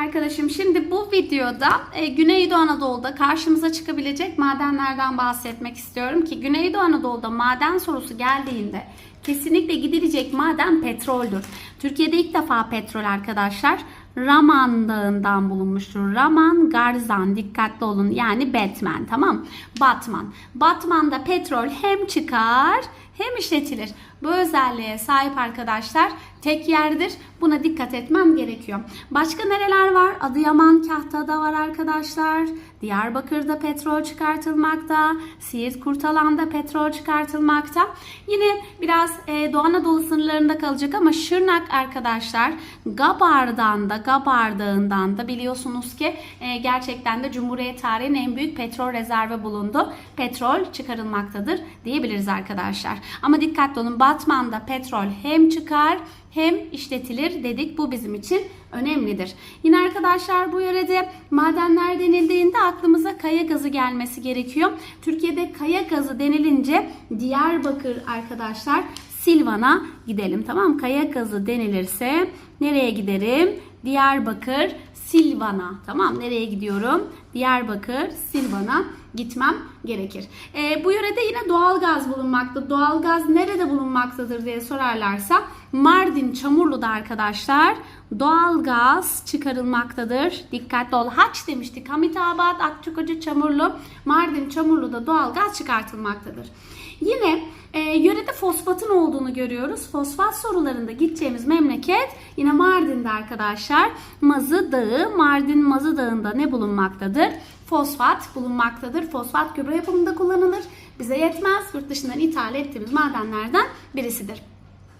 Arkadaşım şimdi bu videoda e, Güneydoğu Anadolu'da karşımıza çıkabilecek madenlerden bahsetmek istiyorum ki Güneydoğu Anadolu'da maden sorusu geldiğinde kesinlikle gidilecek maden petroldür. Türkiye'de ilk defa petrol arkadaşlar Raman Dağı'ndan bulunmuştur. Raman Garzan dikkatli olun yani Batman tamam Batman. Batman'da petrol hem çıkar hem işletilir. Bu özelliğe sahip arkadaşlar tek yerdir. Buna dikkat etmem gerekiyor. Başka nereler var? Adıyaman Kahta'da var arkadaşlar. Diyarbakır'da petrol çıkartılmakta. Siirt Kurtalan'da petrol çıkartılmakta. Yine biraz e, Doğu Anadolu sınırlarında kalacak ama Şırnak arkadaşlar Gabar'dan da Gabar Dağı'ndan da biliyorsunuz ki e, gerçekten de Cumhuriyet tarihinin en büyük petrol rezervi bulundu. Petrol çıkarılmaktadır diyebiliriz arkadaşlar. Ama dikkatli olun Batman'da petrol hem çıkar hem işletilir dedik. Bu bizim için önemlidir. Yine arkadaşlar bu yörede madenler denildiğinde aklımıza kaya gazı gelmesi gerekiyor. Türkiye'de kaya gazı denilince Diyarbakır arkadaşlar Silvan'a gidelim tamam? Kaya gazı denilirse nereye giderim? Diyarbakır Silvan'a tamam nereye gidiyorum? Diyarbakır Silvan'a gitmem gerekir. Ee, bu yörede yine doğal gaz bulunmakta. Doğal gaz nerede bulunmaktadır diye sorarlarsa Mardin Çamurlu'da arkadaşlar doğal gaz çıkarılmaktadır. Dikkatli ol. Haç demiştik. Hamitabat, Akçakoca, Çamurlu, Mardin Çamurlu'da doğal gaz çıkartılmaktadır. Yine e, yörede fosfatın olduğunu görüyoruz. Fosfat sorularında gideceğimiz memleket yine Mardin'de arkadaşlar. Mazı Dağı, Mardin Mazı Dağı'nda ne bulunmaktadır? Fosfat bulunmaktadır. Fosfat gübre yapımında kullanılır. Bize yetmez. Yurt dışından ithal ettiğimiz madenlerden birisidir.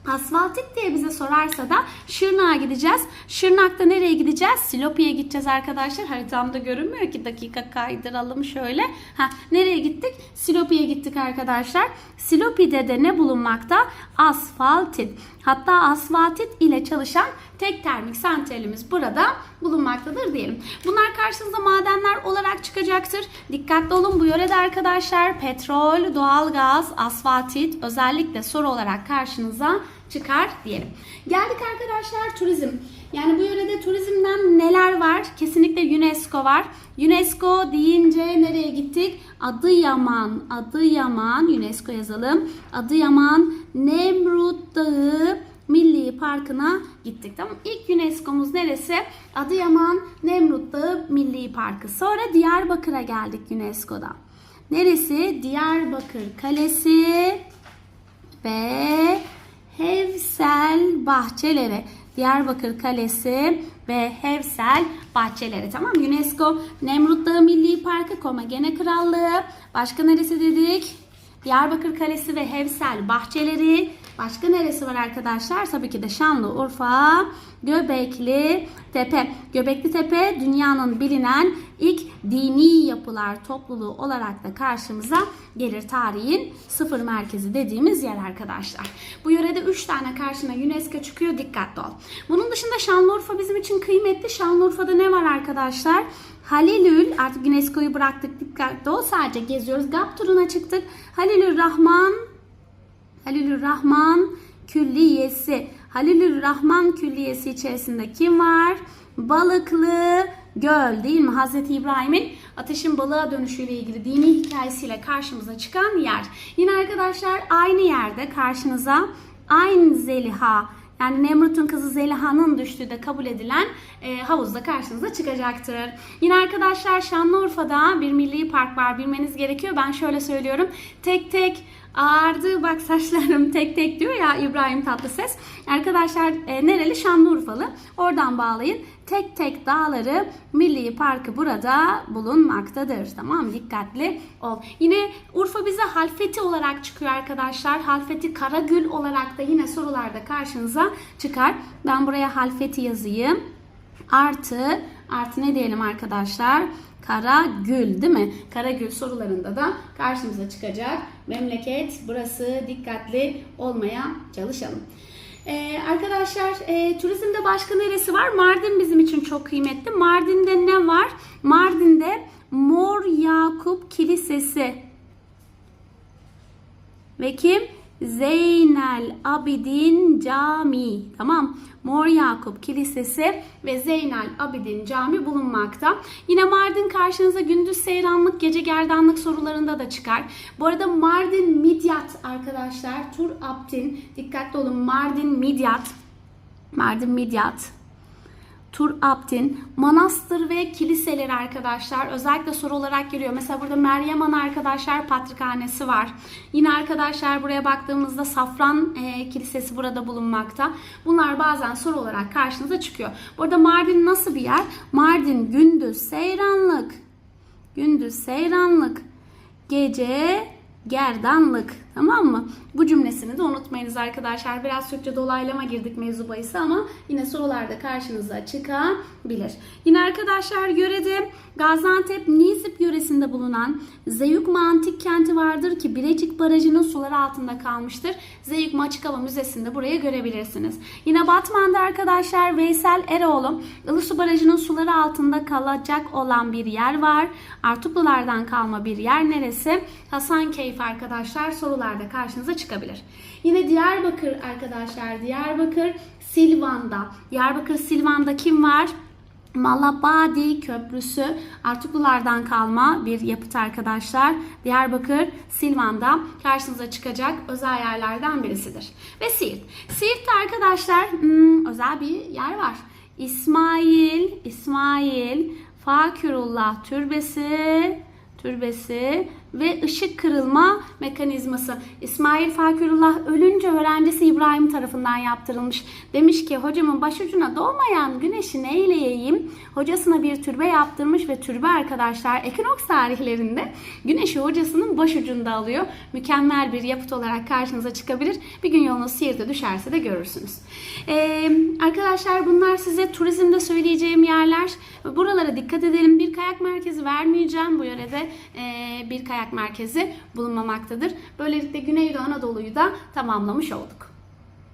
Asfaltit diye bize sorarsa da Şırnak'a gideceğiz. Şırnak'ta nereye gideceğiz? Silopi'ye gideceğiz arkadaşlar. Haritamda görünmüyor ki dakika kaydıralım şöyle. Ha, nereye gittik? Silopi'ye gittik arkadaşlar. Silopi'de de ne bulunmakta? Asfaltit. Hatta asfaltit ile çalışan tek termik santralimiz burada bulunmaktadır diyelim. Bunlar karşınıza madenler olarak çıkacaktır. Dikkatli olun bu yörede arkadaşlar petrol, doğalgaz, asfaltit özellikle soru olarak karşınıza çıkar diyelim. Geldik arkadaşlar turizm. Yani bu yörede turizmden neler var? Kesinlikle UNESCO var. UNESCO deyince nereye gittik? Adıyaman, Adıyaman, UNESCO yazalım. Adıyaman, Nemrut Dağı, Milli Parkı'na gittik. Tamam İlk UNESCO'muz neresi? Adıyaman Nemrut Dağı Milli Parkı. Sonra Diyarbakır'a geldik UNESCO'da. Neresi? Diyarbakır Kalesi ve Hevsel Bahçeleri. Diyarbakır Kalesi ve Hevsel Bahçeleri. Tamam UNESCO Nemrut Dağı Milli Parkı Komagene Krallığı. Başka neresi dedik? Diyarbakır Kalesi ve Hevsel Bahçeleri. Başka neresi var arkadaşlar? Tabii ki de Şanlıurfa, Göbekli Tepe. Göbekli Tepe dünyanın bilinen ilk dini yapılar topluluğu olarak da karşımıza gelir. Tarihin sıfır merkezi dediğimiz yer arkadaşlar. Bu yörede 3 tane karşına UNESCO çıkıyor. Dikkatli ol. Bunun dışında Şanlıurfa bizim için kıymetli. Şanlıurfa'da ne var arkadaşlar? Halilül artık UNESCO'yu bıraktık dikkatli ol. Sadece geziyoruz. GAP turuna çıktık. Halilül Rahman Halilur Rahman Külliyesi. Halilur Rahman Külliyesi içerisinde kim var? Balıklı Göl değil mi? Hazreti İbrahim'in ateşin balığa dönüşüyle ilgili dini hikayesiyle karşımıza çıkan yer. Yine arkadaşlar aynı yerde karşınıza Ayn Zeliha yani Nemrut'un kızı Zeliha'nın düştüğü de kabul edilen e, havuzda karşınıza çıkacaktır. Yine arkadaşlar Şanlıurfa'da bir milli park var bilmeniz gerekiyor. Ben şöyle söylüyorum. Tek tek ağardı bak saçlarım tek tek diyor ya İbrahim Tatlıses. Arkadaşlar e, nereli? Şanlıurfalı. Oradan bağlayın. Tek tek dağları Milli Parkı burada bulunmaktadır. Tamam? Dikkatli ol. Yine Urfa bize Halfeti olarak çıkıyor arkadaşlar. Halfeti Karagül olarak da yine sorularda karşınıza çıkar. Ben buraya Halfeti yazayım. Artı, artı ne diyelim arkadaşlar? Karagül değil mi? Karagül sorularında da karşımıza çıkacak. Memleket burası dikkatli olmaya çalışalım. Ee, arkadaşlar e, turizmde başka neresi var? Mardin bizim için çok kıymetli. Mardin'de ne var? Mardin'de Mor Yakup Kilisesi ve kim? Zeynel Abidin Camii. Tamam. Mor Yakup Kilisesi ve Zeynel Abidin Cami bulunmakta. Yine Mardin karşınıza gündüz seyranlık, gece gerdanlık sorularında da çıkar. Bu arada Mardin Midyat arkadaşlar. Tur Abdin. Dikkatli olun. Mardin Midyat. Mardin Midyat. Tur Abdin, manastır ve kiliseleri arkadaşlar özellikle soru olarak geliyor. Mesela burada Meryem Ana arkadaşlar patrikhanesi var. Yine arkadaşlar buraya baktığımızda Safran e, Kilisesi burada bulunmakta. Bunlar bazen soru olarak karşınıza çıkıyor. Burada Mardin nasıl bir yer? Mardin gündüz seyranlık. Gündüz seyranlık. Gece gerdanlık. Tamam mı? Bu cümlesini de unutmayınız arkadaşlar. Biraz Türkçe dolaylama girdik mevzu bahisi ama yine sorularda karşınıza çıkabilir. Yine arkadaşlar yörede Gaziantep Nizip yöresinde bulunan Zeyukma Antik Kenti vardır ki Birecik Barajı'nın suları altında kalmıştır. Zeyukma Açık Hava Müzesi'nde buraya görebilirsiniz. Yine Batman'da arkadaşlar Veysel Eroğlu Ilısu Barajı'nın suları altında kalacak olan bir yer var. Artuklulardan kalma bir yer neresi? Hasankeyf arkadaşlar sorularda karşınıza çıkabilir. Yine Diyarbakır arkadaşlar Diyarbakır Silvan'da. Diyarbakır Silvan'da kim var? Malabadi Köprüsü Artuklulardan kalma bir yapıt arkadaşlar. Diyarbakır, Silvan'da karşınıza çıkacak özel yerlerden birisidir. Ve Siirt. Siirt'te arkadaşlar hmm, özel bir yer var. İsmail, İsmail, Fakirullah Türbesi, türbesi ve ışık kırılma mekanizması. İsmail Fakirullah ölünce öğrencisi İbrahim tarafından yaptırılmış. Demiş ki hocamın başucuna doğmayan güneşi neyleyeyim? Hocasına bir türbe yaptırmış ve türbe arkadaşlar ekinoks tarihlerinde güneşi hocasının başucunda alıyor. Mükemmel bir yapıt olarak karşınıza çıkabilir. Bir gün yolunuz Siirt'e düşerse de görürsünüz. Ee, arkadaşlar bunlar size turizmde söyleyeceğim yerler. Buralara dikkat edelim. Bir kayak merkezi vermeyeceğim. Bu yörede e, bir kayak merkezi bulunmamaktadır. Böylelikle Güneydoğu Anadolu'yu da tamamlamış olduk.